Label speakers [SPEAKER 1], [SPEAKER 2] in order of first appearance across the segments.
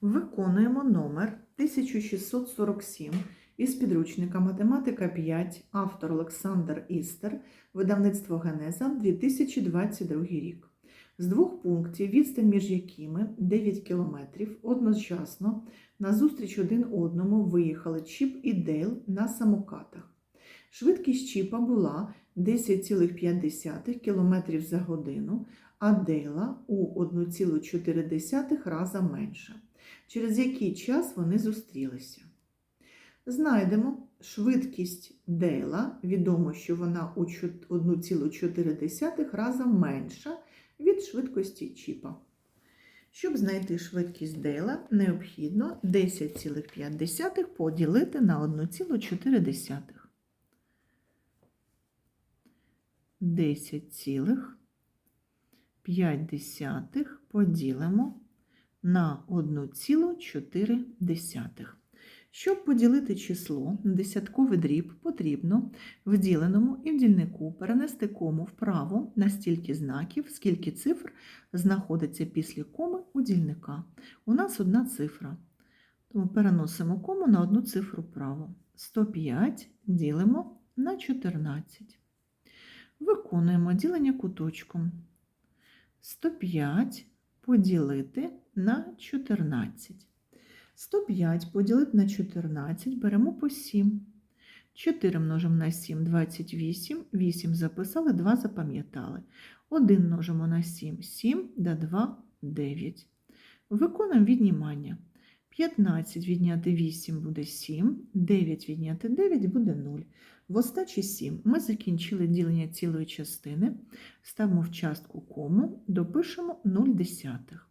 [SPEAKER 1] Виконуємо номер 1647 із підручника Математика 5, автор Олександр Істер, видавництво Генеза 2022 рік. З двох пунктів, відстань між якими 9 кілометрів, одночасно назустріч один одному виїхали Чіп і Дейл на самокатах. Швидкість Чіпа була 10,5 км за годину, а Дейла у 1,4 раза менша. Через який час вони зустрілися? Знайдемо швидкість Дейла. Відомо, що вона у 1,4 раза менша від швидкості Чіпа. Щоб знайти швидкість Дейла, необхідно 10,5 поділити на 1,4. 10,5 поділимо на 1,4. Щоб поділити число на десятковий дріб, потрібно в діленому і в дільнику перенести кому вправо на стільки знаків, скільки цифр знаходиться після коми у дільника. У нас одна цифра. Тому переносимо кому на одну цифру вправо. 105 ділимо на 14. Виконуємо ділення куточком. 105 поділити на 14. 105 поділити на 14 беремо по 7. 4 множимо на 7 28, 8 записали, 2 запам'ятали. 1 множимо на 7 7, да 2 9. Виконуємо віднімання. 15 відняти 8 буде 7, 9 відняти 9 буде 0. В остачі 7 ми закінчили ділення цілої частини, ставимо в частку кому, допишемо 0 десятих.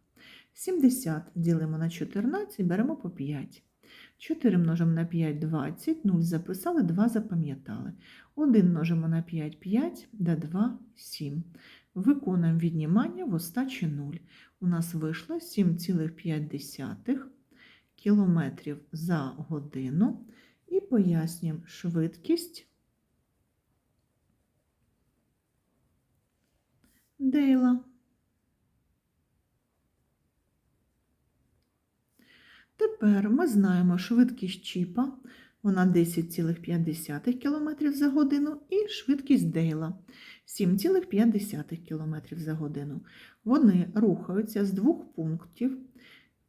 [SPEAKER 1] 70 ділимо на 14, беремо по 5. 4 множимо на 5 20, 0 записали, 2 запам'ятали. 1 множимо на 5 5, да 2 7. Виконуємо віднімання в остачі 0. У нас вийшло 7,5 кілометрів за годину. І пояснюємо швидкість Дейла. Тепер ми знаємо швидкість чіпа, вона 10,5 км за годину, і швидкість Дейла 7,5 км за годину. Вони рухаються з двох пунктів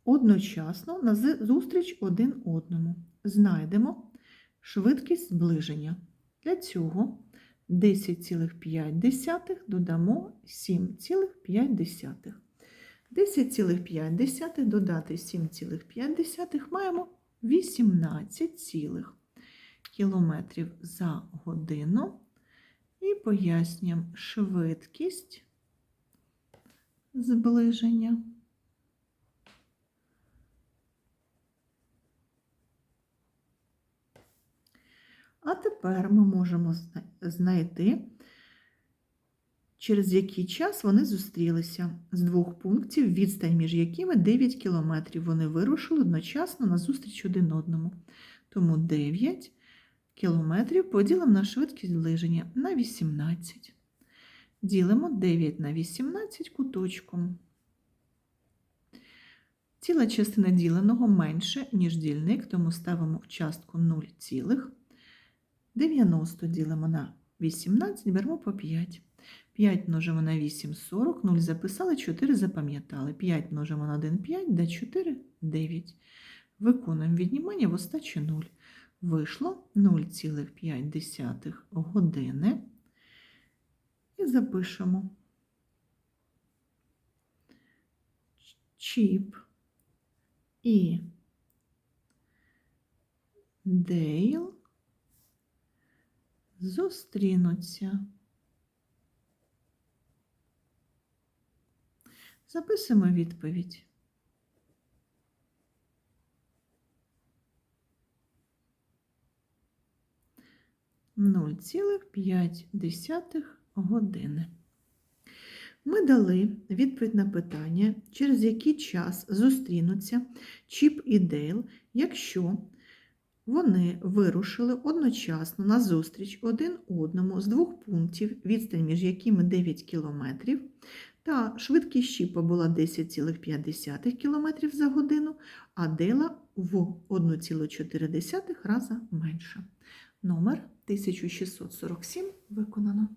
[SPEAKER 1] одночасно на зустріч один одному. Знайдемо швидкість зближення. Для цього 10,5 додамо 7,5. 10,5 додати 7,5 маємо 18 цілих кілометрів за годину і пояснюємо швидкість зближення. А тепер ми можемо знайти через який час вони зустрілися з двох пунктів, відстань між якими 9 кілометрів. Вони вирушили одночасно на зустріч один одному. Тому 9 кілометрів поділимо на швидкість зближення на 18. Ділимо 9 на 18 куточком. Ціла частина діленого менше, ніж дільник, тому ставимо в частку 0, цілих. 90 ділимо на 18, беремо по 5. 5 множимо на 8 40, 0 записали, 4 запам'ятали. 5 множимо на 1 5, да 4 9. Виконуємо віднімання в остачі 0. Вийшло 0,5 години. І запишемо. Чіп і Дейл зустрінуться. Записуємо відповідь. Нуль цілих п'ять десятих години. Ми дали відповідь на питання, через який час зустрінуться Чіп і Дейл, якщо вони вирушили одночасно на зустріч один одному з двох пунктів, відстань між якими 9 кілометрів, Та швидкість щіпа була 10,5 км за годину, а дела в 1,4 раза менше. Номер 1647 виконано.